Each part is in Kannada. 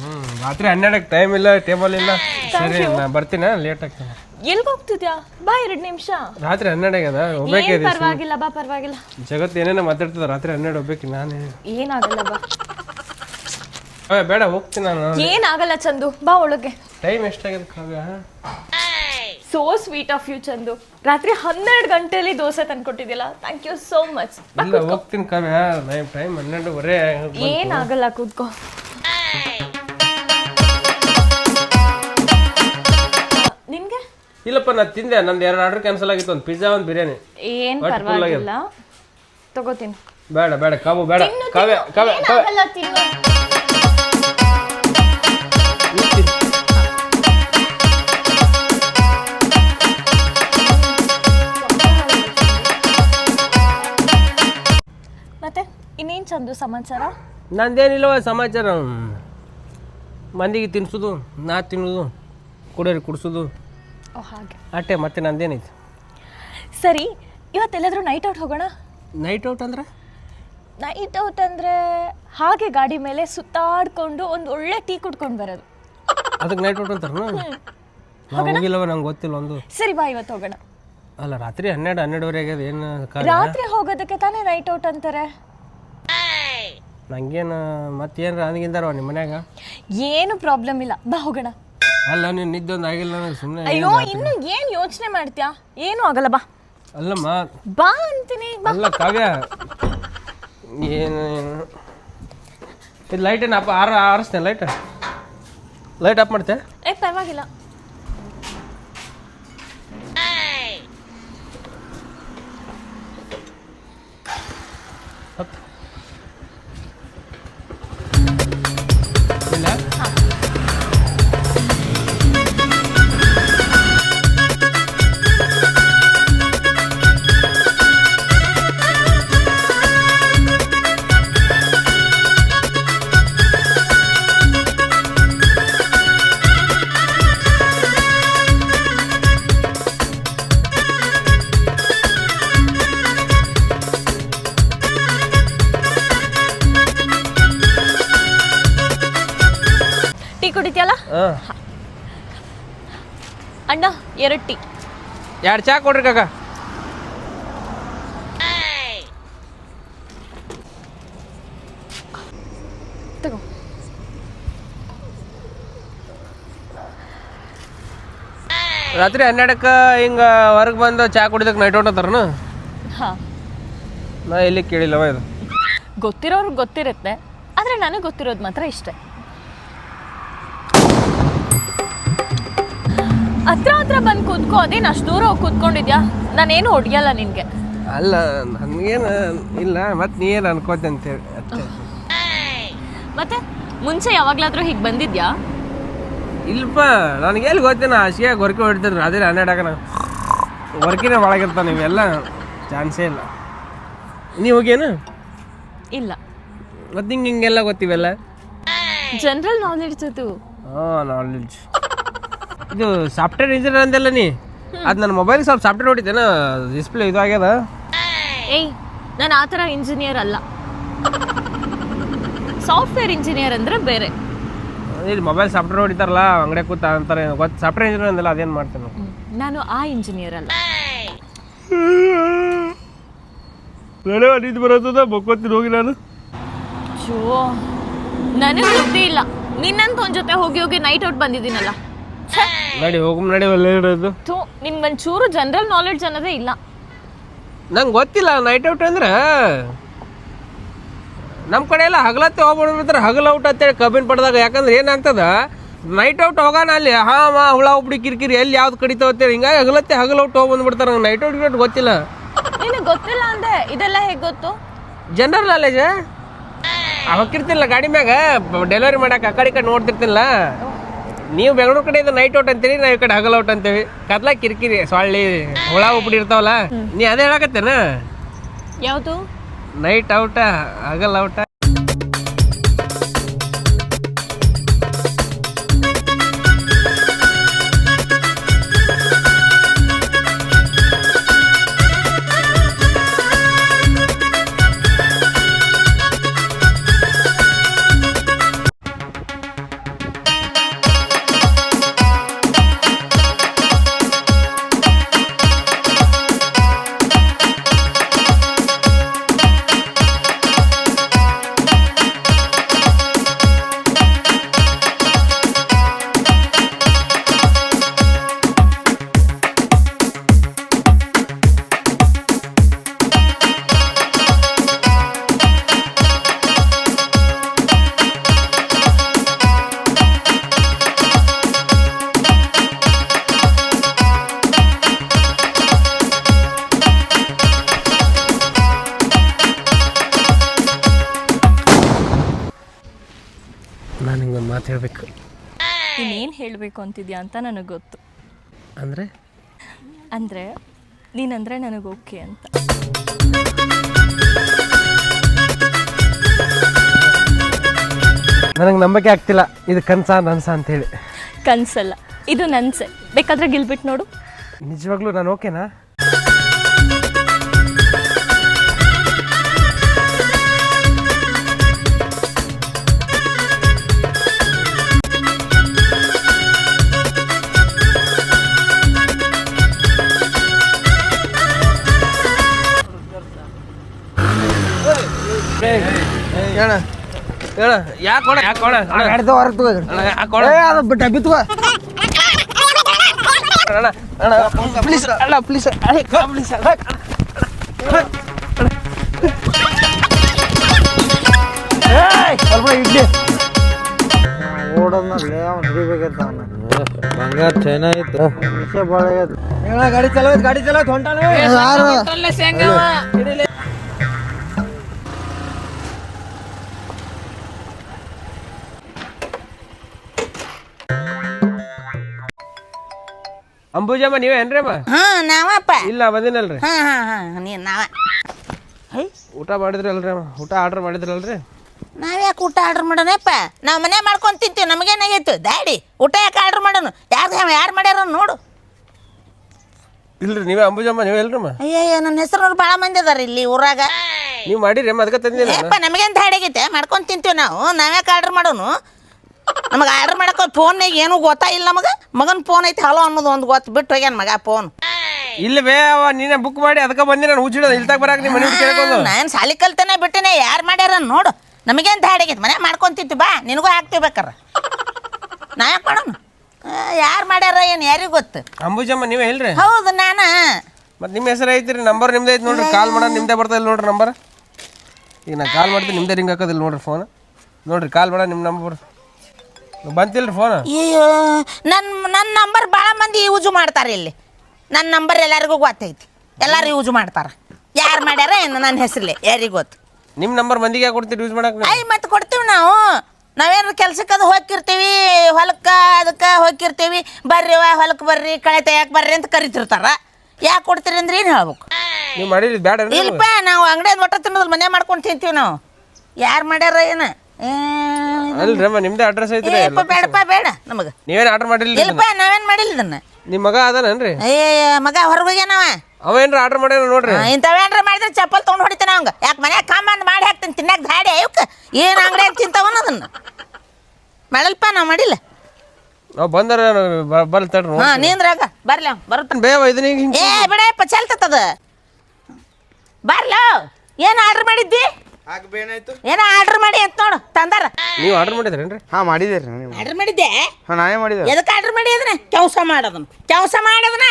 ಹ್ಮ್ ರಾತ್ರಿ ಹನ್ನೆರಡಕ್ಕೆ ಟೈಮ್ ಇಲ್ಲ ಟೇಬಲ್ ಇಲ್ಲ. ಸರಿ ನಾ ಬರ್ತೀನಿ? ಲೇಟ್ ಆಗ್ತದೆ ಎಲ್ಗ್ ಹೋಗ್ತಿದ್ಯಾ? ಬಾ ಎರಡು ನಿಮಿಷ. ರಾತ್ರಿ ಹನ್ನೆರಡು ಅದ ಏನ್ ಪರವಾಗಿಲ್ಲ ಬಾ ಪರವಾಗಿಲ್ಲ. ಜಗತ್ತು ಏನೇನೋ ಮಾತಾಡ್ತದ ರಾತ್ರಿ ಹನ್ನೆರಡು ಹೋಗ್ಬೇಕು ನಾನೇ. ಏನಾಗಲ್ಲ ಬಾ. ಏ, ಬೇಡ ಹೋಗ್ತೀನಿ ನಾನು. ಏನಾಗಲ್ಲ ಚಂದು. ಬಾ ಒಳಗೆ. ಟೈಮ್ ಎಷ್ಟಾಗಿದೆ Kavya? So sweet of you Chandu. ರಾತ್ರಿ ಹನ್ನೆರಡು ಗಂಟೆಲಿ ದೋಸೆ ತಂದ್ಕೊಟ್ಟಿದ್ಯಲ್ಲ ಥ್ಯಾಂಕ್ ಯು ಸೋ ಮಚ್ ಇಲ್ಲ ಹೋಗ್ತೀನಿ ಕಾವ್ಯ. ನೈಮ್ ಟೈಮ್ ಹನ್ನೆರಡುವರೆ ಏನಾಗಲ್ಲ ಕೂತ್ಕೋ. ಇಲ್ಲಪ್ಪ ನಾ ತಿಂದೆ. ನಂದು ಎರಡು ಆರ್ಡರ್ ಕ್ಯಾನ್ಸಲ್ ಆಗಿತ್ತು. ಒಂದು ಪಿಜ್ಜಾ ಒಂದು ಬಿರಿಯಾನಿ. ಏನು ಹೊಟ್ಟೆ full ಪರವಾಗಿಲ್ಲ. ತಗೋತೀನಿ ಬೇಡ ಬೇಡ. ಕಾವು ಬೇಡ. ಕಾವ್ಯ ಕಾವ್ಯ ಕಾವ್ಯ ಏನಾಗಲ್ಲ ತಿನ್ನು ನೀನ್ ತಿನ್ನು. ಮತ್ತೆ ಇನ್ನೇನ್ ಚಂದು ಸಮಾಚಾರ? ನಂದೇನಿಲ್ಲವ ಸಮಾಚಾರ. ಮಂದಿಗೆ ತಿನ್ಸುದು ನಾ ತಿನ್ನೋದು ಕುಡಿಯೋರಿಗೆ ಕುಡಿಸೋದು. ಓ ಹಾಗೆ. ಅಟ್ಟೆ ಮತ್ತೆ ನಂದೇನೈತಿ ಸರಿ ಇವತ್ತೆಲ್ಲಾದ್ರೂ ನೈಟ್ ಔಟ್ ಹೋಗೋಣ? ನೈಟ್ ಔಟ್ ಅಂದ್ರೆ? ನೈಟ್ ಔಟ್ ಅಂದ್ರೆ ಹಾಗೆ ಗಾಡಿ ಮೇಲೆ ಸುತ್ತಾಡ್ಕೊಂಡು ಒಂದು ಒಳ್ಳೆ ಟೀ ಕುಡ್ಕೊಂಡು ಬರೋದು. ಅದಕ್ಕೆ ನೈಟ್ ಔಟ್ ಅಂತಾರ ನಾವು ಹೋಗಿಲ್ಲವ ನಂಗೆ ಗೊತ್ತಿಲ್ಲ ಒಂದು. ಸರಿ ಬಾ ಇವತ್ತು ಹೋಗೋಣ. ಅಲ್ಲ ರಾತ್ರಿ ಹನ್ನೆರಡು ಹನ್ನೆರಡುವರೆಗೆ ಆಗ್ಯದ ಏನು ಕಾಲ ರಾತ್ರಿ ಹೋಗೋದಕ್ಕೆ ತಾನೇ ನೈಟ್ ಔಟ್ ಅಂತಾರೆ. ನಂಗೇನು ಮತ್ತೇನು ನನಗಿಂದಾರವ ನಿಮ್ಮ ಮನ್ಯಾಗ? ಏನು ಪ್ರಾಬ್ಲಮ್ ಇಲ್ಲ ಬಾ ಹೋಗೋಣ. ಅಲ್ಲ ನೀನು ನಿದ್ದೆ ಒಂದು ಆಗಿಲ್ಲ ನನಗೆ ಸುಮ್ಮನೆ ಅಯ್ಯೋ ಇನ್ನು ಏನು ಯೋಚನೆ ಮಾಡ್ತೀಯಾ? ಏನು ಆಗಲ್ಲ ಬಾ. ಅಲ್ಲಮ್ಮ. ಬಾ ಅಂತೀನಿ ಬಾ. ಅಲ್ಲ ಕಾವ್ಯ. ಏನು ಇದು ಲೈಟ್ ಏನಪ್ಪ ಆರ ಆರಿಸ್ತೇನೆ ಲೈಟ್ ಲೈಟ್ ಆಫ್ ಮಾಡ್ತೆ ಏ ಪರವಾಗಿಲ್ಲ. ಕುಡಿತೀಯಲ್ಲ? ಅಣ್ಣ ಎರಡು ಟೀ. ಎರಡು ಚಾ ಕೊಡ್ರಿ ಕಾಕ. ತಗೋ. ರಾತ್ರಿ ಹನ್ನೆರಡಕ್ಕೆ ಹಿಂಗ ಹೊರಗೆ ಬಂದು ಚಾ ಕುಡಿದಕ್ಕೆ ನೈಟ್ ಔಟ್ ಅಂತಾರನ? ಹಾ. ನಾ ಎಲ್ಲಿ ಕೇಳಿಲ್ಲವ ಇದು. ಗೊತ್ತಿರೋರ್ಗೆ ಗೊತ್ತಿರುತ್ತೆ ಆದ್ರೆ ನನಗೆ ಗೊತ್ತಿರೋದು ಮಾತ್ರ ಇಷ್ಟೇ. ಹತ್ರ ಹತ್ರ ಬಂದು ಕೂತ್ಕೋ ಅದೇನು ಅಷ್ಟು ದೂರ ಹೋಗಿ ಕೂತ್ಕೊಂಡಿದ್ಯಾ? ನಾನೇನು ಹೊಡಿಯಲ್ಲ ನಿನಗೆ. ಅಲ್ಲ ನನಗೇನು ಇಲ್ಲ ಮತ್ತೆ ನೀ ಏನು ಅನ್ಕೋತೆ ಅಂತೇಳಿ ಅಷ್ಟೇ ಮತ್ತೆ ಮುಂಚೆ ಯಾವಾಗಲಾದರೂ ಹೀಗೆ ಬಂದಿದ್ಯಾ? ಇಲ್ಲಪ್ಪ ನನಗೆ ಎಲ್ಲಿ ಗೊತ್ತೇನ ಹಾಸಿಗೆ ಗೊರಕೆ ಹೊಡಿತಿದ್ರು ಅದೇ ಹನ್ನೆರಡಾಗ ನಾನು ಗೊರಕಿನ ಒಳಗಿರ್ತಾನೆ ನೀವೆಲ್ಲ ಚಾನ್ಸೇ ಇಲ್ಲ. ನೀವು ಹೋಗೇನು ಇಲ್ಲ. ಮತ್ತೆ ಹಿಂಗೆ ಹಿಂಗೆಲ್ಲ ಗೊತ್ತಿವೆಲ್ಲ? ಜನರಲ್ ನಾಲೆಡ್ಜ್ ಅದು. ಹಾಂ ನಾಲೆಡ್ಜ್ ಇದು ಸಾಫ್ಟ್ವೇರ್ ಇಂಜಿನಿಯರ್ ಅಂದೆಲ್ಲ ನೀ? ಅದು ನನ್ನ ಮೊಬೈಲ್ ಸ್ವಲ್ಪ ಸಾಫ್ಟ್ವೇರ್ ಹೊಡಿತೇನ ಡಿಸ್ಪ್ಲೇ ಇದು ಆಗ್ಯದ. ಏಯ್ ನಾನು ಆ ಥರ ಇಂಜಿನಿಯರ್ ಅಲ್ಲ. ಸಾಫ್ಟ್ವೇರ್ ಇಂಜಿನಿಯರ್ ಅಂದ್ರೆ ಬೇರೆ. ಇಲ್ಲಿ ಮೊಬೈಲ್ ಸಾಫ್ಟ್ವೇರ್ ಹೊಡಿತಾರಲ್ಲ ಅಂಗಡಿ ಕೂತ ಅಂತಾರೆ ಗೊತ್ತು ಸಾಫ್ಟ್ವೇರ್ ಇಂಜಿನಿಯರ್ ಅಂದಲ್ಲ ಅದೇನು ಮಾಡ್ತೇನೆ ನಾನು ಆ ಇಂಜಿನಿಯರ್ ಅಲ್ಲ. ಬೆಳೆ ನಿಂತು ಬರೋದ ಬೊಕ್ಕೋತೀನಿ ಹೋಗಿ ನಾನು. ಚೋ ನನಗೆ ಗೊತ್ತಿಲ್ಲ ಇಲ್ಲ. ನಿನ್ನಂತ ಒಂದ್ ಜೊತೆ ಹೋಗಿ ಹೋಗಿ ನೈಟ್ ಔಟ್ ಬಂದಿದ್ದೀನಲ್ಲ. ನಡಿ ಹೋಗು ನಡಿ ಒಳ್ಳೆ ಇರೋದು. ಥೂ ನಿನ್ ಒಂಚೂರು ಜನರಲ್ ನಾಲೆಡ್ಜ್ ಅನ್ನೋದೇ ಇಲ್ಲ. ನಂಗೆ ಗೊತ್ತಿಲ್ಲ ನೈಟ್ ಔಟ್ ಅಂದ್ರೆ. ನಮ್ಮ ಕಡೆ ಎಲ್ಲ ಹಗಲತ್ತೆ ಹೋಗ್ಬಿಡ್ತಾರೆ ಹಗಲ ಔಟ್ ಅಂತೇಳಿ ಕಬ್ಬಿನ ಪಡೆದಾಗ ಯಾಕಂದ್ರೆ ಏನಾಗ್ತದ ನೈಟ್ ಔಟ್ ಹೋಗೋಣ ಅಲ್ಲಿ ಹಾ ಮಾ ಹುಳ ಉಬ್ಡಿ ಕಿರಿಕಿರಿ ಎಲ್ಲಿ ಯಾವ್ದು ಕಡಿತಾವ ಅಂತೇಳಿ. ಹಿಂಗಾಗಿ ಹಗಲತ್ತೆ ಹಗಲ ಔಟ್ ಹೋಗಿ ಬಂದ್ಬಿಡ್ತಾರೆ ನಂಗೆ ನೈಟ್ ಔಟ್ ಗಿಟ್ ಗೊತ್ತಿಲ್ಲ. ನಿನಗೆ ಗೊತ್ತಿಲ್ಲ ಅಂದೆ ಇದೆಲ್ಲ ಹೇಗೆ ಗೊತ್ತು? ಜನರಲ್ ನಾಲೆಜ್ ಹೋಗಿರ್ತಿಲ್ಲ ಗಾಡಿ ಮ್ಯಾಗ ಡೆಲಿವರಿ ಮಾಡಕ್ಕೆ ಆ ಕಡೆ ಈ ಕಡೆ ನೋಡ್ತಿರ್ತಿಲ್ಲ ನೀವು ಬೆಂಗಳೂರು ಕಡೆ ಇದು ನೈಟ್ ಔಟ್ ಅಂತೀರಿ ನಾವು ಈ ಕಡೆ ಹಗಲ್ ಔಟ್ ಅಂತೀವಿ. ಕತ್ಲ ಕಿರಿಕಿರಿ ಸೊಳ್ಳಿ ಹುಳ ಉಬ್ಡಿ ಇರ್ತಾವಲ್ಲ ನೀ ಅದೇ ಹೇಳಕತ್ತೇನ? ಯಾವುದು? ನೈಟ್ ಔಟ ಹಗಲ್ ಔಟ ಅಂತಿದ್ಯಾ ಅಂತ ನನಗೆ ಗೊತ್ತು. ಅಂದರೆ? ಅಂದರೆ ನೀನಂದರೆ ನನಗೆ ಓಕೆ ಅಂತ. ನನಗೆ ನಂಬಿಕೆ ಆಗ್ತಿಲ್ಲ. ಇದು ಕನ್ಸ ನನ್ಸ ಅಂತೇಳಿ ಕನ್ಸಲ್ಲ. ಇದು ನನ್ಸೆ. ಬೇಕಾದ್ರೆ ಗಿಲ್ಬಿಟ್ಟು ನೋಡು. ನಿಜವಾಗ್ಲೂ ನಾನು ಓಕೆನಾ? ಹೇಳ. ಹೇಳ. ಯಾಕೆ ಕೊಡ ಯಾಕೆ ಕೊಡ ಗಾಡಿ ಹೊರಗೆ ತಗೋ ಅಣ್ಣ ಯಾಕೆ ಕೊಡ ಏ ಅದು ಡಬ್ಬಿ ತಗೋ ಅಣ್ಣ ಅಣ್ಣ ಪ್ಲೀಸ್ ಅಣ್ಣ ಪ್ಲೀಸ್ ಅಣ್ಣ. ಪ್ಲೀಸ್ ಏಯ್ ಸ್ವಲ್ಪ ಇಡ್ಲಿ. ಓಡೋದ್ನಲ್ಲಿ ಅವ್ನು ಹಿಡಿಬೇಕಂತ ಅವನು. ಬಂಗಾರ ಚೈನಾ ಇತ್ತು. ವಿಷಯ ಭಾಳ ಆಗೈತೆ ಗಾಡಿ ಚಲೋ ಗಾಡಿ ಚಲೋ ಹೊಂಟಾನ? ಯಾರು? ಅಂಬುಜಮ್ಮ ನೀವೇ ಏನ್ರಮ್ಮ ಹಾ ನಾವಪ್ಪ. ಇಲ್ಲ ಬಂದಿನಲ್ರಿ. ಹಾ ಹಾ ಹಾ ನೀ ನಾವ. ಹೈ. ಊಟ ಮಾಡಿದ್ರಲ್ರಿ ಅಮ್ಮ ಊಟ ಆರ್ಡರ್ ಮಾಡಿದ್ರಲ್ರಿ? ನಾವ್ಯಾಕೆ ಊಟ ಆರ್ಡರ್ ಮಾಡೋಣಪ್ಪ ನಾವು ಮನೆ ಮಾಡ್ಕೊಂಡು ತಿಂತೀವಿ ನಮಗೇನಾಗೈತು? ದಾಡಿ ಊಟ ಯಾಕೆ ಆರ್ಡರ್ ಮಾಡೋಣ ಯಾರು ಯಾರು ಮಾಡ್ಯಾರ ನೋಡು. ಇಲ್ರಿ ನೀವೇ ಅಂಬುಜಮ್ಮ ನೀವೇ ಇಲ್ರಮ್ಮ ಅಯ್ಯಯ್ಯ ನನ್ನ ಹೆಸರು ಭಾಳ ಮಂದಿ ಅದಾರ ಇಲ್ಲಿ ಊರಾಗ. ನೀವು ಮಾಡಿರಿ ಅಮ್ಮ ಅದಕ್ಕೆ ತಂದಿಲ್ಲ ಏಪ್ಪ ನಮಗೇನು ದಾಡಿ ಆಗೈತೆ? ಮಾಡ್ಕೊಂಡು ತಿಂತೀವಿ ನಾವು ನಾವ್ಯಾಕೆ ಆರ್ಡರ್ ಮಾಡೋನು? ನಮಗೆ ಆರ್ಡರ್ ಮಾಡಕ್ಕೆ ಫೋನ್ನಾಗ ಏನೂ ಗೊತ್ತಾಯಿಲ್ಲ ನಮಗೆ? ಮಗನ ಫೋನ್ ಐತಿ ಹಲೋ ಅನ್ನೋದು ಒಂದು ಗೊತ್ತು ಬಿಟ್ಟು ಹೋಗ್ಯಾನ ಮಗ ಫೋನ್ ಇಲ್ಲ ಬೇ ಅವ ನೀನೇ ಬುಕ್ ಮಾಡಿ ಅದಕ್ಕೆ ಬಂದಿ ನಾನು ಹುಚ್ಚಿಡೋದು ಇಲ್ತಾಗ ಬರಾಕ ನಿಮ್ಮ ಮನೆ ಕೇಳ್ಕೊಂಡು ನಾನು ಸಾಲಿ ಕಲ್ತನೆ ಬಿಟ್ಟಿನಿ ಯಾರು ಮಾಡ್ಯಾರ ನೋಡು. ನಮಗೇನು ದಾಡಿ ಆಗೈತೆ ಮನೆ ಮಾಡ್ಕೊಂತಿತ್ತು ಬಾ ನಿನಗೂ ಹಾಕ್ತೀವಿ ಬೇಕಾರೆ. ನಾ ಯಾಕೆ ಮಾಡೋಣ ಯಾರು ಮಾಡ್ಯಾರ ಏನು ಯಾರಿಗೂ ಗೊತ್ತು? ಅಂಬುಜಮ್ಮ ನೀವೇ ಹೇಳ್ರಿ. ಹೌದು ನಾನು. ಮತ್ತೆ ನಿಮ್ಮ ಹೆಸರು ಐತ್ರಿ ನಂಬರ್ ನಿಮ್ದೇ ಐತಿ ನೋಡ್ರಿ ಕಾಲ್ ಮಾಡೋದು ನಿಮ್ದೇ ಬರ್ತಾ ಇಲ್ಲ ನೋಡ್ರಿ ನಂಬರ್. ಈಗ ನಾನು ಕಾಲ್ ಮಾಡ್ತೀನಿ ನಿಮ್ದೆ ರಿಂಗ್ ಹಾಕೋದಿಲ್ಲ ನೋಡ್ರಿ ಫೋನ್ ನೋಡ್ರಿ ಕಾಲ್ ಮಾಡ ನಿಮ್ಮ ನಂಬರ್ ಬಂತಿಲ್ರಿ ಫೋನ್ ಅಯ್ಯೋ ನನ್ನ ನನ್ನ ನಂಬರ್ ಭಾಳ ಮಂದಿ ಯೂಸ್ ಮಾಡ್ತಾರೆ ಇಲ್ಲಿ. ನನ್ನ ನಂಬರ್ ಎಲ್ಲರಿಗೂ ಗೊತ್ತೈತಿ. ಎಲ್ಲರೂ ಯೂಸ್ ಮಾಡ್ತಾರೆ. ಯಾರು ಮಾಡ್ಯಾರ ಏನು ನನ್ನ ಹೆಸರಲ್ಲಿ ಯಾರಿಗೂ ಗೊತ್ತು? ನಿಮ್ಮ ನಂಬರ್ ಮಂದಿಗೆ ಕೊಡ್ತೀವಿ ಕೊಡ್ತೀರಿ ಯೂಸ್ ಮಾಡಕ್ಕೆ ಐ ಮತ್ತೆ ಕೊಡ್ತೀವಿ ನಾವು. ನಾವೇನು ಕೆಲ್ಸಕ್ಕೆ ಅದು ಹೋಗಿರ್ತೀವಿ ಹೊಲಕ್ಕೆ ಅದಕ್ಕೆ ಹೋಗಿರ್ತೀವಿ ಬರ್ರಿ ವಾ ಹೊಲಕ್ಕೆ ಬರ್ರಿ ಕಳೆ ತೆಗಿಯಕ್ಕೆ ಬರ್ರಿ ಅಂತ ಕರಿತಿರ್ತಾರ. ಯಾಕೆ ಕೊಡ್ತೀರಿ ಅಂದ್ರೆ ಏನು ಹೇಳ್ಬೇಕು? ನೀವು ಮಾಡಿರಿ ಬೇಡ ಇಲ್ಲಪ್ಪ ನಾವು ಅಂಗಡಿ ಒಟ್ಟ ತಿನ್ನೋದು ಮನೆ ಮಾಡ್ಕೊಂಡು ತಿಂತೀವಿ ನಾವು. ಯಾರು ಮಾಡ್ಯಾರ ಏನು? ಏ, ಅಲ್ರಿ ಅಮ್ಮ ನಿಮ್ದೇ ಅಡ್ರೆಸ್ ಐತ್ರಿ ಏಪ್ಪ ಬೇಡಪ್ಪ ಬೇಡ ನಮಗ. ನೀವೇನ್ ಆರ್ಡರ್ ಮಾಡಿಲ್ಲ ಇಲ್ಲಪ್ಪ ನಾವೇನು ಮಾಡಿಲ್ಲ ಇದನ್ನ? ನಿಮ್ಮ ಮಗ ಅದಾನನ್ರಿ? ಏ ಮಗ ಹೊರಗೋಗ್ಯಾನವ ಅವ. ಏನ್ರ ಆರ್ಡರ್ ಮಾಡ್ಯಾನ ನೋಡ್ರಿ. ಇಂಥವೇನ್ರ ಮಾಡಿದ್ರೆ ಚಪ್ಪಲ್ ತೊಗೊಂಡು ಹೊಡಿತಾನ ಅವಂಗ. ಯಾಕೆ ಮನ್ಯಾಗ ಕಾಮಂದ್ ಮಾಡಿ ಹಾಕ್ತೀನಿ ತಿನ್ನಕ್ಕೆ ಧಾಡಿ ಅವಕ್ಕೆ ಏನು ಅಂಗಡಿ ತಿಂತಾವನ ಅದನ್ನ? ಮಾಡಲ್ಪ ನಾವು ಮಾಡಿಲ್ಲ. ನಾವು ಬಂದಾರ ಬರ್ಲಿ ತಡ್ರಿ ಹಾ ನೀಂದ್ರಾಗ ಬರ್ಲಿ ಅವ್ ಬರುತ್ತಾನ ಬೇವ ಇದನ್ನ ಹಿಂಗೆ ಏ ಬಿಡಪ್ಪ ಚಲ್ತದ ಬರ್ಲ ಏನು ಆರ್ಡರ್ ಮಾಡಿದ್ದಿ? ಏನಾಯ್ತು ಏನೋ ಆರ್ಡರ್ ಮಾಡಿ ಅಂತ ನೋಡು ತಂದಾರ. ನೀವು ಆರ್ಡರ್ ಮಾಡಿದ್ರೇನ್ರಿ? ಹಾಂ ಮಾಡಿದ್ದೀರಿ ನೀವು. ಆರ್ಡರ್ ಮಾಡಿದ್ದೆ ಹಾಂ ನಾನೇ ಮಾಡಿದೆ ಎದಕ್ಕೆ ಆರ್ಡರ್ ಮಾಡಿ ಅದನ್ನ? ಕೆಲಸ ಮಾಡೋದನ್ನ. ಕೆಲಸ ಮಾಡೋದನ್ನ?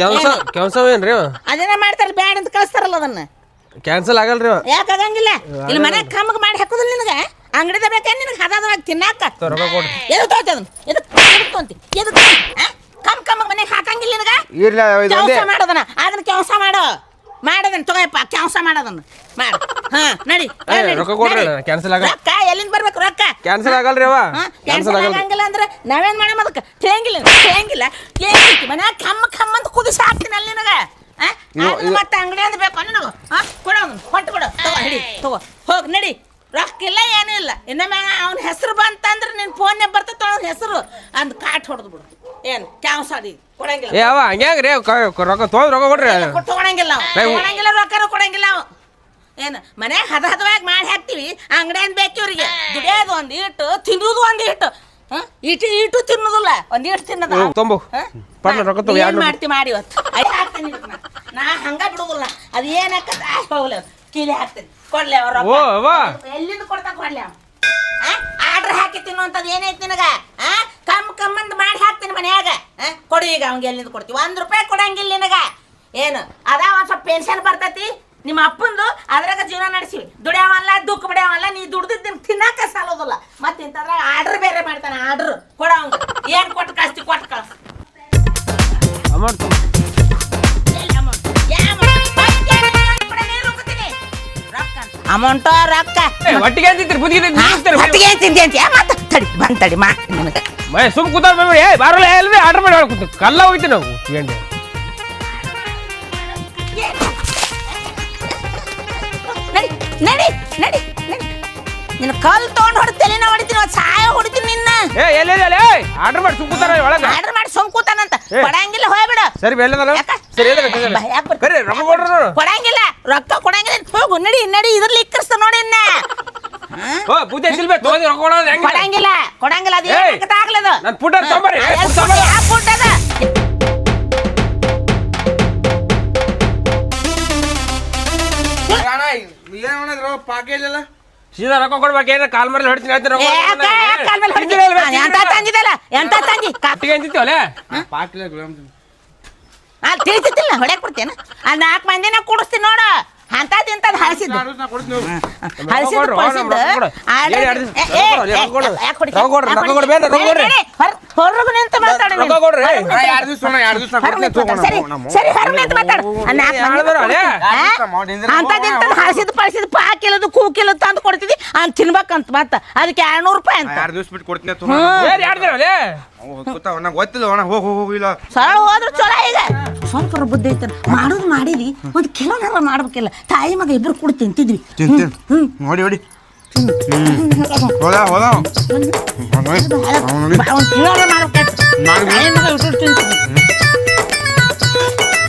ಕೆಲಸ ಕೆಲಸ ಏನ್ರಿ ಅವ ಅದನ್ನ ಮಾಡ್ತಾರ ಬ್ಯಾಡ ಅಂತ ಕಳಿಸ್ತಾರಲ್ಲ ಅದನ್ನ. ಕ್ಯಾನ್ಸಲ್ ಆಗಲ್ರಿ ಅವ ಯಾಕೆ ಆಗಂಗಿಲ್ಲ? ಇಲ್ಲಿ ಮನೆ ಕಮ್ಮಗ್ ಮಾಡಿ ಹಾಕೋದಿಲ್ಲ ನಿನಗೆ? ಅಂಗಡಿದ ಬೇಕಾ ನಿನಗೆ ಹದಾದ ತಿನ್ನಾಕ. ತೋ, ರೊಕ್ಕ ಕೊಡ್ರಿ ಅದನ್ನ? ಎದಕ್ ಎದಕ್ ತೊಂತಿ? ಆ? ಕಮ್ ಕಮ್ಮಗ್ ಮನೆಗೆ ಹಾಕಂಗಿಲ್ಲ ನಿನಗೆ? ಇರ್ಲಿ ಇದೊಂದೇ ಕೆಲಸ ಮಾಡೋದನ್ನ. ಅದನ್ನ ಕೆಲಸ ಮಾಡು. ಮಾಡೋದನ್ನ ತಗೋಯಪ್ಪ ಕೆಲಸ ಮಾಡೋದನ್ನ. ಮಾಡು. ಹಾ ನಡಿ ಏ, ರೊಕ್ಕ ಕೊಡ್ರಿ ಅಣ್ಣ, cancel ಆಗಲ್ಲ. ರೊಕ್ಕ ಎಲ್ಲಿಂದ ಬರ್ಬೇಕು ರೊಕ್ಕ? ಕ್ಯಾನ್ಸಲ್ ಆಗಲ್ರಿ ಅವ ಕ್ಯಾನ್ಸಲ್ ಕ್ಯಾನ್ಸಲ್ ಆಗಂಗಿಲ್ಲ ಅಂದ್ರೆ ನಾವೇನ್ ಮಾಡಮ್ ಅದಕ್ಕೆ? ಕೇಳಂಗಿಲ್ಲ ಕೇಳಂಗಿಲ್ಲ ಕೇಳಂಗಿಲ್ಲ ಮನ್ಯಾಗ ಕಮ್ಮ ಕಮ್ಮ ಅಂತ ಕುದಿಸಿ ಹಾಕ್ತೀನಿ ಅಲ್ಲಿ ನಿನಗ. ಆ? ಮತ್ತೆ ಅಂಗಡಿ ಅಂದ್ ಬೇಕು ನಿನಗ? ಕೊಡು ಕೊಟ್ಟು ಕೊಡು. ತಗೋ ಹಿಡಿ ತಗೋ. ಹೋಗ್ ನಡಿ. ರೊಕ್ಕ ಇಲ್ಲ ಏನೂ ಇಲ್ಲ. ಇನ್ನೊಮ್ಮೆ ಅವ್ನ ಹೆಸರು ಬಂತಂದ್ರೆ ನಿನ್ ಫೋನ್ ಬರ್ತೈತೆ ಅವ್ನ ಹೆಸರು. ಅಂದ್ ಕಾಟ್ ಹೊಡೆದು ಬಿಡು. ಏನು ಕ್ಯಾನ್ಸ್ ಅದಿ ಕೊಡಂಗಿಲ್ಲ. ಏ ಅವ ಹಂಗ್ಯಾಂಗ್ರಿ ರೊಕ್ಕ ತೊಗೊಂಡ್ ರೊಕ್ಕ ಕೊಡ್ರಿ ಕೊಟ್ಟು ಕೊಡಂಗಿಲ್ಲ ನಾವು ಏ. ತಗೊಳಂಗಿಲ್ಲ ರೊಕ್ಕನೂ ಕೊಡಂಗಿಲ್ಲ ನಾವು ಏನು ಮನ್ಯಾಗ ಹದ ಹದವಾಗಿ ಮಾಡಿ ಹಾಕ್ತಿವಿ ಅಂಗಡಿ ಅಂತ ಬೇಕು ಇವ್ರಿಗೆ? ದುಡಿಯೋದು ಒಂದು ಇಟ್ಟು ತಿನ್ನೋದು ಒಂದು ಇಟ್ಟು ಹಾಂ ಇಟ್ಟು ಇಟ್ಟು ತಿನ್ನೋದಿಲ್ಲ ಒಂದು ಇಟ್ಟು ತಿನ್ನೋದು. ಹ್ಞೂ, ತೊಂಬು. ಪಟ್ನ ರೊಕ್ಕ ತೊಗೊ, ಎರಡು ಏನು. ಮಾಡ್ತಿ ಮಾಡಿ ಇವತ್ತು. ಐದು ಹಾಕ್ತೀನಿ ಇದನ್ನ. ನಾ ಹಂಗ ಬಿಡುದಿಲ್ಲ. ಅದು ಏನಾಕತ್ತ ಹೋಗ್ಲಿ ಅವ್ನು. ಕೀಲಿ ಹಾಕ್ತೀನಿ. ಕೊಡ್ಲಿ ಅವ್ರ ಓ, ಅವ್ವ. ಎಲ್ಲಿಂದ ಕೊಡ್ತಾ ಕೊಡ್ಲಿ ಆ? ಆರ್ಡರ್ ಹಾಕಿ ತಿನ್ನುವಂಥದ್ದು ಏನೈತಿ ನಿನಗ? ಆ? ಕಮ್ ಕಮ್ಮಂದ್ ಮಾಡಿ ಹಾಕ್ತೀನಿ ಮನ್ಯಾಗ. ಕೊಡು ಈಗ ಅವ್ನಿಗೆ ಎಲ್ಲಿಂದ ಕೊಡ್ತೀವಿ? ಒಂದು ರೂಪಾಯಿ ಕೊಡಂಗಿಲ್ಲ ನಿನಗ. ಏನು? ಅದ ಒಂದು ಸ್ವಲ್ಪ ಪೆನ್ಷನ್ ಬರ್ತೈತಿ. ನಿಮ್ಮ ಅಪ್ಪಂದು ಅದ್ರಾಗ ಜೀವನ ನಡೆಸಿವಿ. ದುಡಿಯಾವಲ್ಲ ದುಃಖ ಬಿಡ್ಯಾವಲ್ಲ ನೀ ದುಡ್ದಿದ್ದು ತಿನ್ನಾಕ ಸಾಲೋದಿಲ್ಲ. ಮತ್ತೆ ಇಂಥದ್ರಾಗ ಆರ್ಡರ್ ಬೇರೆ ಮಾಡ್ತಾನೆ ಆರ್ಡರ್ ಕೊಡ ಅವ್ನು ಏನು ಕೊಟ್ಟು ಕಳಿಸ್ತಿ ಕೊಟ್ಟು ಕಳ್ಸ. ಅಮೌಂಟ್? ರೊಕ್ಕ. ಒಟ್ಟಿಗೆ ಅಂತಿದ್ರಿ ಬುದ್ಧಿ ಹೊಟ್ಟಿಗೆ ಅಂತಿದ್ದೆ ಅಂತ ಮತ್ತೆ ತಡಿ ಬಂತಡಿ ಮಾ ನಿನಗೆ. ಮೈ ಸುಮ್ ಕೂತ ಏ ಬಾರಲ್ಲ ಎಲ್ರಿ ಆರ್ಡರ್ ಮಾಡಿ ಕೂತ. ಕಲ್ಲ ಹೋಯ್ತು ನಾವು. ಏನು ನಡಿ ನಡಿ ನಡಿ ನಡಿ. ನಿನ್ನ ಕಲ್ ತೊಗೊಂಡು ಹೊಡ್ತೇನೆ ನಾ ಹೊಡಿತೀನಿ ಸಹಾಯ ಹೊಡಿತೀನಿ ನಿನ್ನ. ಏ ಎಲ್ಲಿ ಎಲ್ಲಿ ಆರ್ಡರ್ ಮಾಡಿ ಸುಮ್ ಕೂತಾರ ಒಳಗೆ. ಆರ್ಡರ್ ಮಾಡಿ ಸುಮ್ ಕೂತಾನಂತ. ಏ. ಕೊಡಂಗಿಲ್ಲ ಹೋಗ್ಬಿಡ. ಸರಿ ಬೆಲ್ಲದಲ್ಲ ಯಾಕ? ಸರಿ ಎಲ್ಲಿ ಬಾ, ಯಾಕ್ ಬರ್ತಿ? ಕರಿ ರೊಕ್ಕ ಕೊಡ್ರಿ ನೋಡು. ಕೊಡಂಗಿಲ್ಲ ರೊಕ್ಕ ಕೊಡಂಗಿಲ್ಲ. ಹೋಗು ನಡಿ ನಡಿ ಇದ್ರಲ್ಲಿ ಇಕ್ಕರ್ಸ್ತ ನೋಡಿ ಇನ್ನ? ಓ ಪೂಜೆ ಸಿಲ್ಬೇಕು ತಗೊಂಡು ರೊಕ್ಕ ಕೊಡೋದು ಹೆಂಗೆ? ಕೊಡಂಗಿಲ್ಲ ಕೊಡಂಗಿಲ್ಲ ಅದು! ಆಗ್ಲದು? ಪುಟ್ಟ ತೊಂಬರಿ ಎಲ್ಲ ಸೀದಾ ರೊಕ್ಕ ಕೊಡ್ಬೇಕು ಕಾಲ್ ಮೇಲೆ ಹೊಡಿತೀನಿ ಹೇಳ್ತೀನಿ ರೊಕ್ಕ ಕೊಡ್ಬೇಕು ಎಂತ ತಂದಿ? ಕಾ- ಪಾಕಿಲ್ಲ ಗುಲಾಮ್ ಹೊಡ್ಯಾಕ್ ಆ ನಾಲ್ಕು ಮಂದಿನ ಕೂಡಿಸ್ತೀನಿ ನೋಡು. ಅಂತದ್ ಇಂತದ್ ಹಳಸಿದ್ ಹೊರಗು ನಿಂತು ಮಾತಾಡು ಕೊಡ್ತೀನಿ, ಸರಿ ಹೊರಗ್ ನಿಂತು ಮಾತಾಡು. ಅಂತದ್ ಇಂತದ್ ಹಳಸಿದ್ದು ಪಳಸಿದ್ದು ತಂದು ಕೊಡ್ತಿದ್ದಿ. ಅಂತ ತಿನ್ಬೇಕಂತ ಮತ್ತ. ಅದಕ್ಕೆ ಎರಡ್ನೂರು ರೂಪಾಯಿ ಅಂತ. ಎರಡು ದಿವ್ಸ ಬಿಟ್ಟು ಕೊಡ್ತೀನಿ ಗೊತ್ತಿಲ್ಲ ಅಣ್ಣ ಹೋಗ್ ಹೋಗ್ ಹೋಗಿಲ್ಲ ಸರಳ ಹೋದ್ರು ಚಲೋ ಈಗ. ಸ್ವಲ್ಪ ಬುದ್ಧಿ ಐತ ಮಾಡೋದು ಮಾಡಿರಿ. ಒಂದು ಕಿಲೋನಾರ ಮಾಡ್ಬೇಕಿಲ್ಲ. ತಾಯಿ ಮಗ ಇಬ್ರು ಕೂಡ ತಿಂತಿದ್ವಿ. ನೋಡಿ ನೋಡಿ. ಹೋದ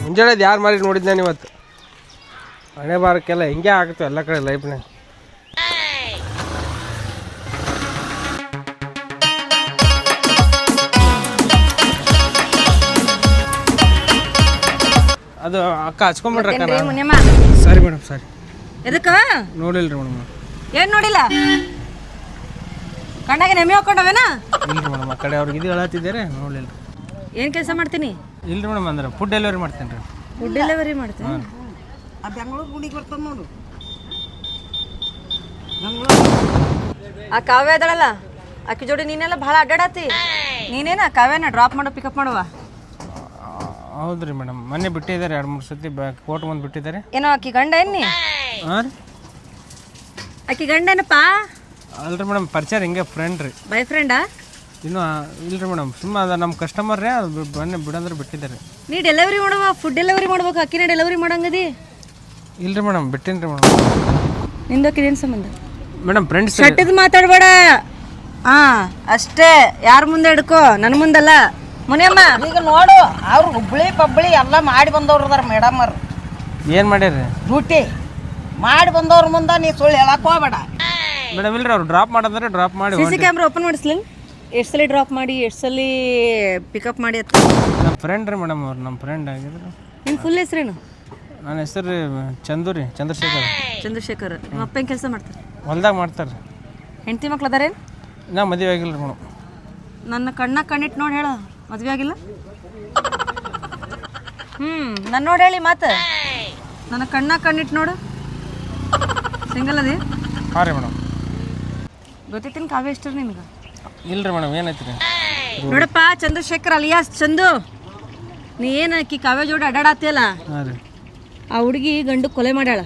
ಮುಂಜಾನೆ ಯಾರು ಮಾರಿ ನೋಡಿದ್ನ ನಾನು ಇವತ್ತು ಹಣೆ ಬಾರಕ್ಕೆಲ್ಲ ಹಿಂಗೆ ಆಗುತ್ತೆ ಎಲ್ಲ ಕಡೆ ಲೈಫ್ನಾಗ ಅದು ಅಕ್ಕ ಹಚ್ಕೊಂಬಿಡ್ರಿ ಅಕ್ಕ ನಾನು. ಮುನಿಯಮ್ಮ. ಸರಿ ಮೇಡಮ್ ಸರಿ. ಎದಕ್ಕ? ನೋಡಿಲ್ರಿ ಮೇಡಮ್. ಏನ್ ನೋಡಿಲ್ಲ? ಕಣ್ಣಾಗ ನೆಮ್ಮಿ ಹಾಕೊಂಡವೇನ? ಇಲ್ರಿ ಮೇಡಮ್ ಆ ಕಡೆ ಅವ್ರಿಗೆ ಇದು ಹೇಳತ್ತಿದ್ದೀರಿ ನೋಡಿಲ್ಲ ಏನ್ ಕೆಲಸ ಮಾಡ್ತೀನಿ? ಇಲ್ರಿ ಮೇಡಮ್ ಅಂದ್ರೆ ಫುಡ್ ಡೆಲಿವರಿ ಮಾಡ್ತೇನೆ? ರೀ ಫುಡ್ ಡೆಲಿವರಿ ಮಾಡ್ತೀನಿ ಆ ಕಾವ್ಯ ಅದಳಲ್ಲ ಆಕಿ ಜೋಡಿ ನೀನೆಲ್ಲ ಭಾಳ ಅಡ್ಡಾಡತಿ ನೀನೇನ ಕಾವ್ಯನ ಡ್ರಾಪ್ ಮಾಡೋ ಪಿಕಪ್ ಮಾಡುವ? ಹೌದ್ರಿ ಮೇಡಮ್. ಮೊನ್ನೆ ಬಿಟ್ಟಿದ್ದಾರೆ ಎರಡು ಮೂರು ಸತಿ ಕೋಟ್ ಬಂದು ಬಿಟ್ಟಿದ್ದಾರೆ. ಏನೋ ಆಕಿ ಗಂಡ ಎನ್ನಿ ಹಾಂ ರೀ? ಆಕಿ ಗಂಡ ಏನಪ್ಪ ಅಲ್ರಿ ಮೇಡಮ್ ಪರಿಚಯ ಹಿಂಗೆ ಫ್ರೆಂಡ್ ರೀ. ಬೈ ಫ್ರೆಂಡಾ ಇನ್ನು ಇಲ್ರಿ ಮೇಡಮ್ ಸುಮ್ಮ ಅದ ನಮ್ಮ ಕಸ್ಟಮರ್ ರೀ ಅದು ಬನ್ನಿ ಬಿಡಂದ್ರೆ ಬಿಟ್ಟಿದ್ದಾರೆ. ನೀ ಡೆಲಿವರಿ ಮಾಡುವ ಫುಡ್ ಡೆಲಿವರಿ ಮಾಡ್ಬೇಕು ಅಕ್ಕಿನ ಡೆಲಿವರಿ ಮಾಡಂಗದಿ? ಇಲ್ರಿ ಮೇಡಮ್ ಬಿಟ್ಟೇನ್ರಿ ರೀ ಮೇಡಮ್ ಅಕ್ಕಿ ಏನು ಸಂಬಂಧ? ಮೇಡಮ್ ಫ್ರೆಂಡ್ಸ್ ಕೆಟ್ಟದ್ದು ಮಾತಾಡಬೇಡ. ಹಾಂ ಅಷ್ಟೇ. ಯಾರ ಮುಂದೆ ಹಿಡ್ಕೋ? ನನ್ನ ಮುಂದಲ್ಲ. ಮುನಿಯಮ್ಮ. ಈಗ ನೋಡು ಅವ್ರು ಹುಬ್ಳಿ ಪಬ್ಳಿ ಎಲ್ಲ ಮಾಡಿ ಬಂದವ್ರು ಅದಾರ ಮೇಡಮ್ ಅವ್ರು. ಏನು ಮಾಡ್ಯಾರಿ ಡ್ಯೂಟಿ. ಮಾಡಿ ಬಂದವ್ರ ಮುಂದೆ ನೀ ಸುಳ್ಳು ಹೇಳಕ್ ಹೋಗ್ಬೇಡ. ಮೇಡಮ್ ಇಲ್ರಿ ಅವ್ರು ಡ್ರಾಪ್ ಮಾಡಂದ್ರೆ ಡ್ರಾಪ್ ಮಾಡಿ ಸಿ ಸಿ ಕ್ಯಾಮ್ರಾ ಓಪನ್ ಮಾಡಿಸ್ಲಿ. ಎಷ್ಟು ಸಲ ಡ್ರಾಪ್ ಮಾಡಿ ಎಷ್ಟು ಸಲ ಪಿಕಪ್ ಮಾಡಿ ಅತ್ತ ನಮ್ಮ ಫ್ರೆಂಡ್ ರೀ ಮೇಡಮ್ ಅವ್ರು ನಮ್ಮ ಫ್ರೆಂಡ್ ಆಗಿದ್ರು. ನಿನ್ನ ಫುಲ್ ಹೆಸರೇನು? ನನ್ನ ಹೆಸರು ರೀ ಚಂದು ರೀ ಚಂದ್ರಶೇಖರ್. ಚಂದ್ರಶೇಖರ್. ನಿಮ್ಮ ಅಪ್ಪ ಏನು ಕೆಲಸ ಮಾಡ್ತಾರೆ? ಹೊಲ್ದಾಗ ಮಾಡ್ತಾರೆ ಹೆಂಡತಿ ಮಕ್ಳು ಅದಾರೇನು ನಾ ಮದುವೆ ಆಗಿಲ್ಲ ರೀ ಮೇಡಮ್. ನನ್ನ ಕಣ್ಣ ಕಣ್ಣಿಟ್ಟು ನೋಡಿ ಹೇಳ. ಮದ್ವೆ ಆಗಿಲ್ಲ? ಹ್ಮ್ ನಾನು ನೋಡಿ ಹೇಳಿ ಮಾತು. ನನ್ನ ಕಣ್ಣ ಕಣ್ಣಿಟ್ಟು ನೋಡು. ಸಿಂಗಲ್ ಅದಿ? ಹಾಂ ರೀ ಮೇಡಮ್. ಗೊತ್ತೈತಿನ ಕಾವ್ಯ ಇಷ್ಟ ನಿಮ್ಗೆ ಇಲ್ರಿ ಮೇಡಮ್ ಏನೈತಿ ರೀ ನೋಡಪ್ಪ ಚಂದ್ರಶೇಖರ್ ಅಲಿಯಾಸ್ ಚಂದು. ನೀ ಏನು ಆಕಿ ಕಾವ್ಯ ಜೋಡಿ ಅಡ್ಡಾಡತ್ತಿಯಲ್ಲ ಹಾಂ ರೀ. ಆ ಹುಡುಗಿ ಗಂಡು ಕೊಲೆ ಮಾಡ್ಯಾಳ.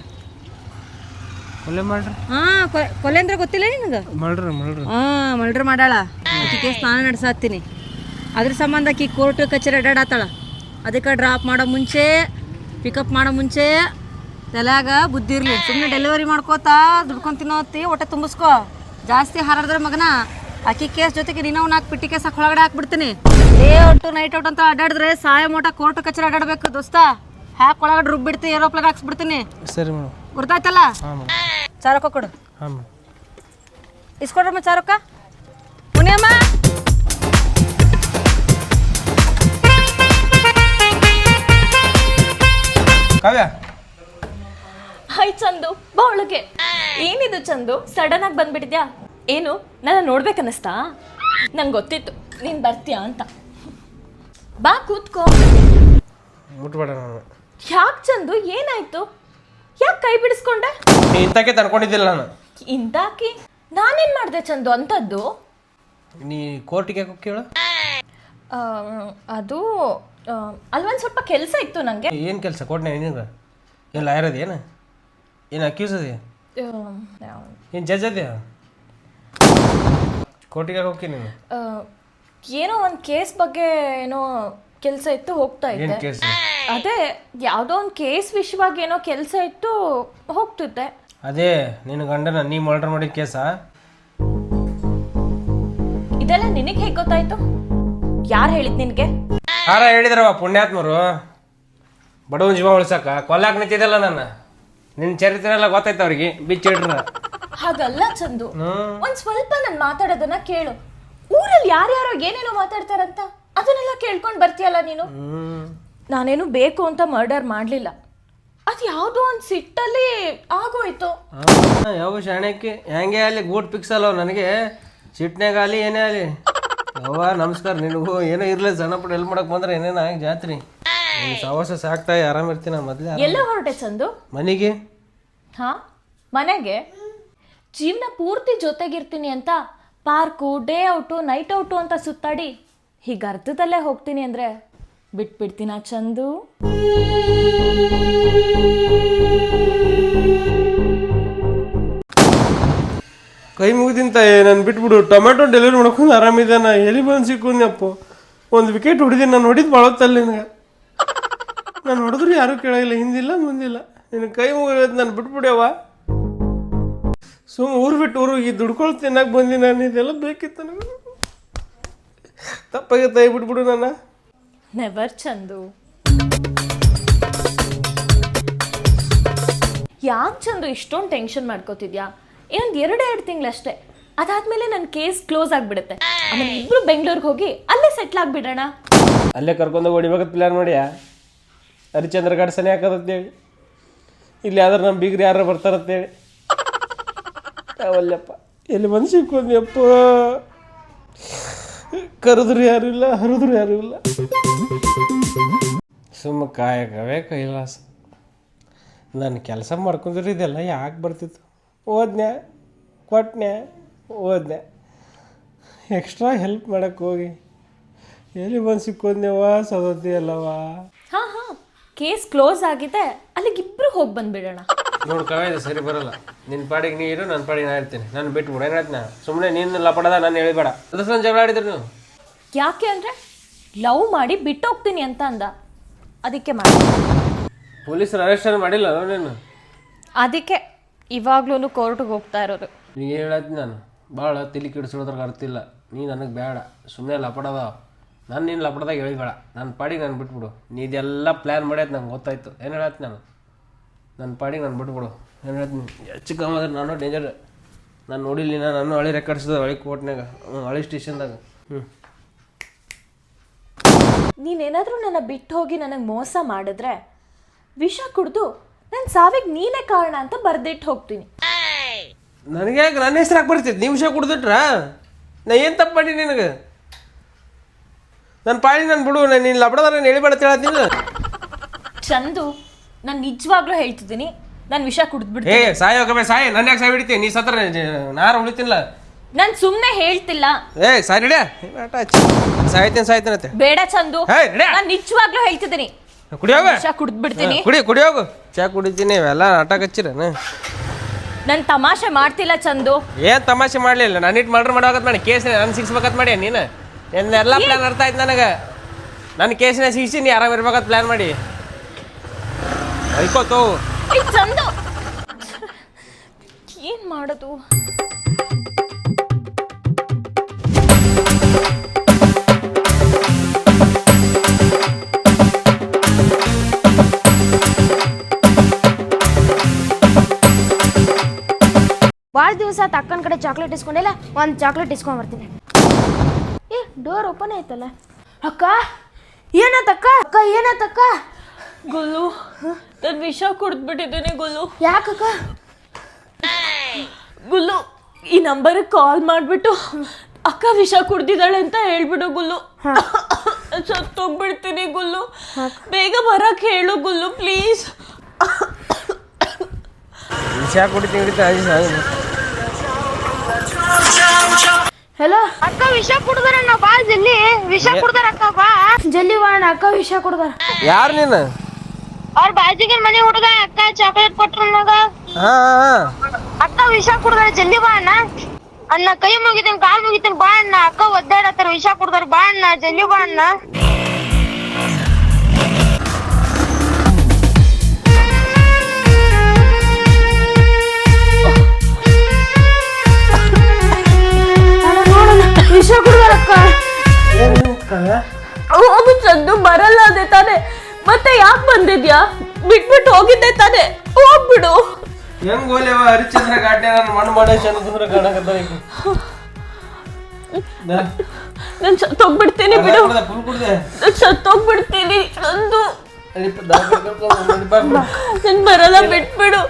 ಕೊಲೆ ಮಾಡ್ರಿ? ಹಾ ಕೊಲೆ- ಕೊಲೆ ಅಂದ್ರೆ ಗೊತ್ತಿಲ್ಲ ನಿನಗೆ? ಮಾಡ್ರಿ ಮಾಡ್ರಿ ಹಾ ಮರ್ಡರ್ ಮಾಡ್ಯಾಳ. ಆಕಿ ಕೇಸ್ ನಾನು ನಡೆಸಾತ್ತೀನಿ. ಅದ್ರ ಸಂಬಂಧ ಆಕಿ ಕೋರ್ಟ್ ಕಚೇರಿ ಅಡ್ಡಾಡತ್ತಾಳ ಅದಕ್ಕೆ ಡ್ರಾಪ್ ಮಾಡೋ ಮುಂಚೆ ಪಿಕಪ್ ಮಾಡೋ ಮುಂಚೆ ತಲೆಯಾಗ ಬುದ್ಧಿ ಇರಲಿ. ಸುಮ್ಮನೆ ಡೆಲಿವರಿ ಮಾಡ್ಕೋತಾ ದುಡ್ಕೊಂಡು ತಿನ್ನೋತಿ ಹೊಟ್ಟೆ ತುಂಬಿಸ್ಕೋ. ಜಾಸ್ತಿ ಹಾರಾಡಿದ್ರೆ ಮಗನ ಆಕಿ ಕೇಸ್ ಜೊತೆಗೆ ನೀನು ನಾಲ್ಕು ಪಿಟ್ಟಿ ಕೇಸ್ ಹಾಕಿ ಒಳಗಡೆ ಹಾಕ್ಬಿಡ್ತೀನಿ. ಡೇ ಔಟು ನೈಟ್ ಔಟ್ ಅಂತ ಅಡ್ಡಾಡಿದ್ರೆ ಸಾಯ ಮೋಟ ಕೋರ್ಟ್ ಕಚೇರಿ ಅಡ್ಡಾಡಬೇಕು ದೋಸ್ತ. ಹಾಕಿ ಒಳಗಡೆ ರುಬ್ಬಿಡ್ತೀನಿ ಏರೋಪ್ಲೇನ್ ಹಾಕ್ಸ್ಬಿಡ್ತೀನಿ. ಸರಿ ಮೇಡಮ್. ಗೊತ್ತಾಯ್ತಲ್ಲ? ಮೇಡಮ್. ಚಾರಕ್ಕ ಕೊಡು. ಹಾಂ ಇಸ್ಕೊಡ್ರಮ್ಮ ಚಾರಕ್ಕ? ಮುನಿಯಮ್ಮ! ಕಾವ್ಯ? ಹಾಯ್ ಚಂದು ಬಾ ಒಳಗೆ. ಏನಿದು ಚಂದು? ಸಡನ್ ಆಗಿ ಬಂದ್ಬಿಟ್ಟಿದ್ಯಾ? ಏನು? ನನ್ನ ನೋಡ್ಬೇಕನ್ನಿಸ್ತಾ? ನಂಗೆ ಗೊತ್ತಿತ್ತು ನೀನು ಬರ್ತೀಯಾ ಅಂತ. ಬಾ ಕೂತ್ಕೋ. ಮುಟ್ಬೇಡ ನಾನು. ಯಾಕೆ ಚಂದು? ಏನಾಯ್ತು? ಯಾಕೆ ಕೈ ಬಿಡಿಸ್ಕೊಂಡೆ? ನೀ ಇಂಥಕ್ಕೆ ತನ್ಕೊಂಡಿದ್ದಿಲ್ಲ ನಾನು. ಇಂದಾಕಿ ನಾನೇನು ಮಾಡಿದೆ ಚಂದು ಅಂಥದ್ದು ನೀ ಕೋರ್ಟಿಗೆ ಕೇಳು ಅದು ಅಲ್ಲಿ ಒಂದು ಸ್ವಲ್ಪ ಕೆಲಸ ಇತ್ತು ನನಗೆ ಏನು ಕೆಲಸ? ಕೊಡ್ನೆ ನಿನಗೆ ಏನು ಲಾಯರ್ ಅದೇನು ಏನು? ಅಕ್ಯೂಸ್ ಅದೇ ಏನು ಜಜ್ ಅದೇ ಕೋರ್ಟಿಗೆ ಹೋಗ್ತೀನಿ ನೀನು? ಏನೋ ಒಂದು ಕೇಸ್ ಬಗ್ಗೆ ಏನೋ ಕೆಲಸ ಇತ್ತು ಹೋಗ್ತಾ ಏನು ಇದ್ದೆ. ಕೇಸ್ ಅದೇ ಯಾವುದೋ ಒಂದು ಕೇಸ್ ವಿಷಯವಾಗಿ ಏನೋ ಕೆಲಸ ಇತ್ತು ಹೋಗ್ತಿದ್ದೆ. ಅದೇ ನಿನ್ನ ಗಂಡನ ನೀ ಮರ್ಡರ್ ಮಾಡಿದ ಕೇಸಾ ಇದೆಲ್ಲ ನಿನಗೆ ಹೇಗೆ ಗೊತ್ತಾಯ್ತು? ಯಾರು ಹೇಳಿದ್ ನಿನ್ಗೆ? ಹಾರ ಹೇಳಿದ್ರವ ಪುಣ್ಯಾತ್ಮರು. ಬಡವನ ಜೀವ ಉಳ್ಸಕ್ಕ ಕೊಲ್ಲಾಕ್ ನಿಂತಿದ್ದಲ್ಲ ನನ್ನ. ನಿನ್ನ ಚರಿತ್ರೆ ಎಲ್ಲ ಗೊತ್ತಾಯ್ತು ಅವ್ರಿಗೆ. ಬಿಚ್ಚಿಡ್ರ ಹಾಗಲ್ಲ ಚಂದು. ಒಂದ್ ಸ್ವಲ್ಪ ನನ್ ಮಾತಾಡೋದನ್ನ ಕೇಳು. ಊರಲ್ಲಿ ಯಾರ್ಯಾರೋ ಏನೇನೋ ಮಾತಾಡ್ತಾರಂತ ಅದನ್ನೆಲ್ಲ ಕೇಳ್ಕೊಂಡು ಬರ್ತೀಯಲ್ಲ ನೀನು? ನಾನೇನು ಬೇಕು ಅಂತ ಮರ್ಡರ್ ಮಾಡಲಿಲ್ಲ. ಅದು ಯಾವುದೋ ಒಂದು ಸಿಟ್ಟಲ್ಲಿ ಆಗೋಯ್ತು. ಯಾವ ಶಾಣಕ್ಕೆ ಹೆಂಗೆ ಅಲ್ಲಿ ಗೂಟ್ ಪಿಕ್ಸಲ್ಲ ನನಗೆ? ಸಿಟ್ನಾಗ ಆಗಲಿ ಏನೇ ಆಗಲಿ ಯವ್ವ ನಮಸ್ಕಾರ. ನಿನಗೂ ಏನೋ ಇರ್ಲಿ ಜನ ಎಲ್ಲಿ ಮಾಡಕ್ ಬಂದ್ರೆ ಏನೇನ ಆಗಿ ಜಾತ್ರಿ. ನಿನ್ ಸಾಕ್ತಾ ಆರಾಮ್ ಇರ್ತೀನಿ ಮೊದಲೇ ಎಲ್ಲ ಹೊರಟೆ ಚಂದು? ಮನೆಗೆ? ಹಾ ಮನೆಗೆ? ಜೀವನ ಪೂರ್ತಿ ಜೊತೆಗಿರ್ತೀನಿ ಅಂತ park day out night out ಅಂತ ಸುತ್ತಾಡಿ ಹೀಗೆ ಅರ್ಧದಲ್ಲೇ ಹೋಗ್ತೀನಿ ಅಂದರೆ ಬಿಟ್ಬಿಡ್ತೀನ ಚಂದು? ಕೈ ಮುಗಿದಿಂತ ನಾನು ಬಿಟ್ಬಿಡು. ಟೊಮೆಟೊ ಡೆಲಿವರಿ ಮಾಡ್ಕೊಂಡು ಆರಾಮಿದ್ದಾನ ಎಲ್ಲಿ ಬಂದು ಸಿಕ್ಕೊಂದಪ್ಪ ಒಂದು ವಿಕೆಟ್ ಹೊಡಿದೀನಿ, ನಾನು ಹೊಡಿದ್ ಬಾಳತ್ತಲ್ಲ ನಿನಗೆ. ನಾನು ಹೊಡೆದ್ರು ಯಾರೂ ಕೇಳಾಗಿಲ್ಲ. ಹಿಂದಿಲ್ಲ, ಮುಂದಿಲ್ಲ. ನಿನ್ನ ಕೈ ಮುಗಿದ್ ನಾನು ಬಿಟ್ಬಿಡ್ಯವ ಸುಮ್ಮ ಊರು ಬಿಟ್ಟು ಊರು ಈ ದುಡ್ಕೊಳ್ ತಿನ್ನಕ್ಕೆ ಬಂದಿ ನಾನು. ಇದೆಲ್ಲ ಬೇಕಿತ್ತು ನನಗೆ. ತಪ್ಪಾಗೈತೆ, ಬಿಟ್ಬಿಡು ನನ್ನ. ನೆವರ್ ಚಂದು. ಯಾಕೆ ಚಂದು? ಇಷ್ಟೊಂದು ಟೆನ್ಷನ್ ಮಾಡ್ಕೋತಿದ್ಯಾ? ಇನ್ನೊಂದು ಎರಡು ಎರಡು ತಿಂಗಳಷ್ಟೇ. ಅದಾದ್ಮೇಲೆ ನನ್ನ ಕೇಸ್ ಕ್ಲೋಸ್ ಆಗಿಬಿಡುತ್ತೆ. ಆಮೇಲೆ ಇಬ್ರು ಬೆಂಗಳೂರಿಗೆ ಹೋಗಿ ಅಲ್ಲೇ ಸೆಟ್ಲ್ ಆಗಿಬಿಡೋಣ. ಅಲ್ಲೇ ಕರ್ಕೊಂಡು ಹೊಡಿಬೇಕಂತ ಪ್ಲ್ಯಾನ್ ಮಾಡ್ಯಾ? ಹರಿಚಂದ್ರ ಘಾಟ್ ಸನಿ ಹಾಕದಂತೇಳಿ ಇಲ್ಲಿ ಯಾವ್ದಾರು ನಮ್ಮ ಬೀಗ್ರಿ ಯಾರು ಬರ್ತಾರಂತೇಳಿ ಅವಲ್ಲಪ್ಪ ಎಲ್ಲಿ ಮನ್ಸಿಗೆ ಸಿಕ್ಕೊಂದ್ಯಪ್ಪ ಕರೆದ್ರು ಯಾರು ಇಲ್ಲ, ಹರಿದ್ರು ಯಾರು ಇಲ್ಲ. ಸುಮ್ಮ ಕಾಯಕವೇ ಕೈಲಾಸ. ನಾನು ಕೆಲಸ ಮಾಡ್ಕೊಂಡ್ರೆ ಇದೆಲ್ಲ ಯಾಕೆ ಬರ್ತಿತ್ತು? ಓದ್ನ್ಯಾ? ಕೊಟ್ಟನೆ ಓದ್ನೆ ಎಕ್ಸ್ಟ್ರಾ ಹೆಲ್ಪ್ ಮಾಡಕ್ಕೆ ಹೋಗಿ. ಎಲ್ಲಿ ಬಂದು ಸಿಕ್ಕೋದ್ನೇವ ಸದತಿ ಅಲ್ಲವಾ ಹಾ ಹಾ. ಕೇಸ್ ಕ್ಲೋಸ್ ಆಗಿದೆ. ಅಲ್ಲಿಗೆ ಇಬ್ರು ಹೋಗಿ ಬಂದ್ಬಿಡೋಣ. ನೋಡು ಕವಿದ ಸರಿ ಬರಲ್ಲ. ನಿನ್ನ ಪಾಡಿಗೆ ನೀ ಇರು ನನ್ನ ಪಾಡಿಗೆ ನಾ ಇರ್ತೀನಿ. ನಾನು ಬಿಟ್ಬಿಡು. ಏನಾಯ್ತು ಸುಮ್ಮನೆ ನೀನು ಲಪಡದ ನಾನು ಹೇಳಿಬೇಡ. ಅದಕ್ಕೆ ನಾನು ಜಗಳ ಆಡಿದ್ರು ನೀವು? ಯಾಕೆ ಅಂದರೆ ಲವ್ ಮಾಡಿ ಬಿಟ್ಟೋಗ್ತೀನಿ ಅಂತ ಅಂದ. ಅದಕ್ಕೆ ಮಾಡಿ. ಪೊಲೀಸರು ಅರೆಸ್ಟ್ ಮಾಡಿಲ್ಲ ನೀನು ಅದಕ್ಕೆ ಇವಾಗ್ಲೂ ಕೋರ್ಟ್ಗೆ ಹೋಗ್ತಾ ಇರೋದು ನೀ ಹೇಳದ್ ನಾನು ಭಾಳ ತಲೆ ಕೆಡಿಸೋದ್ರಾಗ ಅರ್ಥ ಇಲ್ಲ. ನೀ ನನಗೆ ಬೇಡ ಸುಮ್ಮನೆ ಲಪಡದ ನಾನು ನೀನು ಲಪಡದಾಗ ಹೇಳಿಬೇಡ ನನ್ನ ಪಾಡಿಗೆ ನಾನು ಬಿಟ್ಬಿಡು. ನೀ ಇದೆಲ್ಲ ಪ್ಲ್ಯಾನ್ ಮಾಡ್ಯಾತ್ ನಂಗೆ ಗೊತ್ತಾಯ್ತು. ಏನು ಹೇಳತ್ ನಾನು? ನನ್ನ ಪಾಡಿಗೆ ನಾನು ಬಿಟ್ಬಿಡು. ಏನು ಹೇಳ್ತೀನಿ ಹೆಚ್ಚು ಕಮ್ಮಾದ್ರೆ ನಾನು ಡೇಂಜರ್ ನಾನು ನೋಡಿಲ್ಲ ನಾನು ಹಳಿ ರೆಕಾರ್ಡ್ಸಿದ ಹಳಿ ಕೋರ್ಟ್ನಾಗ ಹಳಿ ಸ್ಟೇಷನ್ದಾಗ. ಹ್ಞೂ ನೀನೇನಾದರೂ ನನ್ನ ಬಿಟ್ಟು ಹೋಗಿ ನನಗೆ ಮೋಸ ಮಾಡಿದ್ರೆ ವಿಷ ಕುಡ್ದು ನನ್ನ ಸಾವಿಗೆ ನೀನೇ ಕಾರಣ ಅಂತ ಬರ್ದಿಟ್ಟು ಹೋಗ್ತೀನಿ. ನನಗೆ ಯಾಕೆ ನನ್ನ ಹೆಸರು ಹಾಕಿ ಬರ್ತಿತ್ತು ನೀವು ವಿಷಯ ಕುಡ್ದಿಟ್ರ? ನಾ ಏನು ತಪ್ಪು ಮಾಡಿ ನಿನಗೆ? ನನ್ನ ಪಾಳಿ ನಾನು ಬಿಡು ನಾನು ನಿನ್ನ ಲಬಡದ ನಾನು ಹೇಳಿಬೇಡ ಹೇಳತ್ತೀನಿ ಚಂದು ನಾನು ನಿಜವಾಗ್ಲೂ ಹೇಳ್ತಿದ್ದೀನಿ ನಾನು ವಿಷ ಏ ಕುಡಿದ್ಬಿಡ್ತೀನಿ ಹೋಗಬೇ ಸಾಯಿ ನನ್ನ ಯಾಕೆ ಸಾಯಿ ಬಿಡ್ತೀನಿ ನೀ ಸತ್ರ ನಾರು ಉಳಿತಿಲ್ಲ. ನಾನು ಸುಮ್ಮನೆ ಹೇಳ್ತಿಲ್ಲ. ಏ ಸಾಯ್ ನಡ್ಯಾ. ಸಾಯ್ತೀನಿ ಸಾಯ್ತೀನಿ ಸಾಯ್ತೇನೆ ಸಾಯ್ತೇನತ್ತೆ ಬೇಡ ಚಂದು ಹೇ, ನಡೆ. ನಾನು ನಿಜವಾಗ್ಲೂ ಹೇಳ್ತಿದ್ದೀನಿ. ಕುಡಿಯೋಗ ವಿಷ ಕುಡಿದ್ಬಿಡ್ತೀನಿ. ಕುಡಿ ಕುಡಿಯೋಗು ಚಾ ಕುಡಿತೀನಿ ಇವೆಲ್ಲ ನಾಟಕ ಹಚ್ಚಿರೇನು? ನನ್ ತಮಾಷೆ ಮಾಡ್ತಿಲ್ಲ ಚಂದು. ಏನ್ ತಮಾಷೆ ಮಾಡ್ಲಿಲ್ಲ? ನಾನು ಇಟ್ಟು ಮರ್ಡರ್ ಮಾಡೋಕತ್ ಮಾಡಿ ಕೇಸ್ ನಾನು ಸಿಕ್ಸ್ಬೇಕತ್ ಮಾಡಿ ನೀನು. ಎಲ್ಲ ಪ್ಲಾನ್ ಅರ್ಥ ಆಯ್ತು ನನಗೆ. ನನ್ನ ಕೇಸಿನ ಸಿಗಿಸಿ ನೀ ಆರಾಮ ಇರ್ಬೇಕಂತ ಪ್ಲಾನ್ ಮಾಡಿ. ಅಯ್ಕೋತು ಚಂದು. ಏನ್ ಮಾಡೋದು? ದಿವಸ ಅಕ್ಕನ ಕಡೆ ಚಾಕ್ಲೇಟ್ ಇಸ್ಕೊಂಡಿಲ್ಲ ಒಂದು ಚಾಕ್ಲೇಟ್ ಇಸ್ಕೊಂಡ್ ಬರ್ತೀನಿ. ಏ ಡೋರ್ ಓಪನ್ ಆಯ್ತಲ್ಲ? ಅಕ್ಕ ಏನತ್ತಕ್ಕ ಅಕ್ಕ? ಏನತ್ತಕ್ಕ ಗುಲ್ಲು ನನ್ ವಿಷ ಕುಡ್ದ್ಬಿಟ್ಟಿದ್ದೀನಿ ಗುಲ್ಲು. ಯಾಕಕ್ಕ ಗುಲ್ಲು ಈ ನಂಬರಿಗೆ ಕಾಲ್ ಮಾಡಿಬಿಟ್ಟು ಅಕ್ಕ ವಿಷ ಕುಡ್ದಿದ್ದಾಳೆ ಅಂತ ಹೇಳ್ಬಿಡು ಗುಲ್ಲು. ಸತ್ತೋಗ್ಬಿಡ್ತೀನಿ ಗುಲ್ಲು. ಬೇಗ ಬರಕ್ ಹೇಳು ಗುಲ್ಲು ಪ್ಲೀಸ್ ವಿಷ ಕುಡಿತೀನಿ ಹಲೋ ಅಕ್ಕ ವಿಷ ಕುಡ್ದಾರ ನಾ ಬಾ ಜಲ್ಲಿ. ವಿಷ ಕುಡ್ದಾರ ಅಕ್ಕ ಬಾ. ಜಲ್ಲಿ ಬಾ ಅಣ್ಣ ಅಕ್ಕ ವಿಷ ಕುಡ್ದಾರ. ಯಾರು ನೀನು? ಅವ್ರ ಬಾಜಿಗೆ ಮನೆ ಹುಡುಗ ಅಕ್ಕ ಚಾಕ್ಲೇಟ್ ಕೊಟ್ರ ಮಗ ಅಕ್ಕ ವಿಷ ಕುಡ್ದಾರ ಜಲ್ದಿ ಬಾ ಅಣ್ಣ. ಅಣ್ಣ ಕೈ ಮುಗಿತೀನಿ ಕಾಲ್ ಮುಗಿತೀನಿ ಬಾ ಅಣ್ಣ. ಅಕ್ಕ ಒದ್ದಾಡತ್ತಾರ ವಿಷ ಕುಡ್ದಾರ ಬಾ ಅಣ್ಣ ಜಲ್ದಿ ಬಾ ಅಣ್ಣ. ವಿಷ ಏನು ಅವನು ಚಂದು ಬರಲ್ಲ ಅದೇ ತಾನೆ. ಮತ್ತೆ ಯಾಕೆ ಬಂದಿದ್ಯಾ? ಬಿಟ್ಬಿಟ್ಟು ಹೋಗಿದ್ದೆ ತಾನೆ. ಹೋಗ್ಬಿಡು. ಹೆಂಗ್ ಗೋಲೆವ ಹರಿಚಂದ್ರ ಘಾಟೆ ನಾನು ಮಣ್ಣು ಮಾಡೇ ಚಂದ್ರ ಕಾಣಕತ್ತ ನಾನು ಸತ್ತೋಗ್ಬಿಡ್ತೀನಿ ಬಿಡು. ಫುಲ್ ಕುಡ್ದೆ ನಾನು ಸತ್ತೋಗ್ಬಿಡ್ತೀನಿ ಚಂದು ನನ್ ಬರಲ್ಲ ಬಿಟ್ಬಿಡು.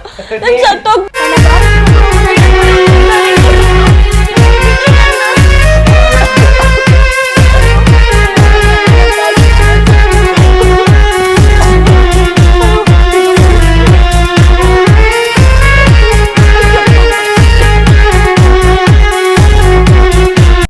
ನಾನು ಸತ್ತೋಗ್ಬಿಡ್ತೀನಿ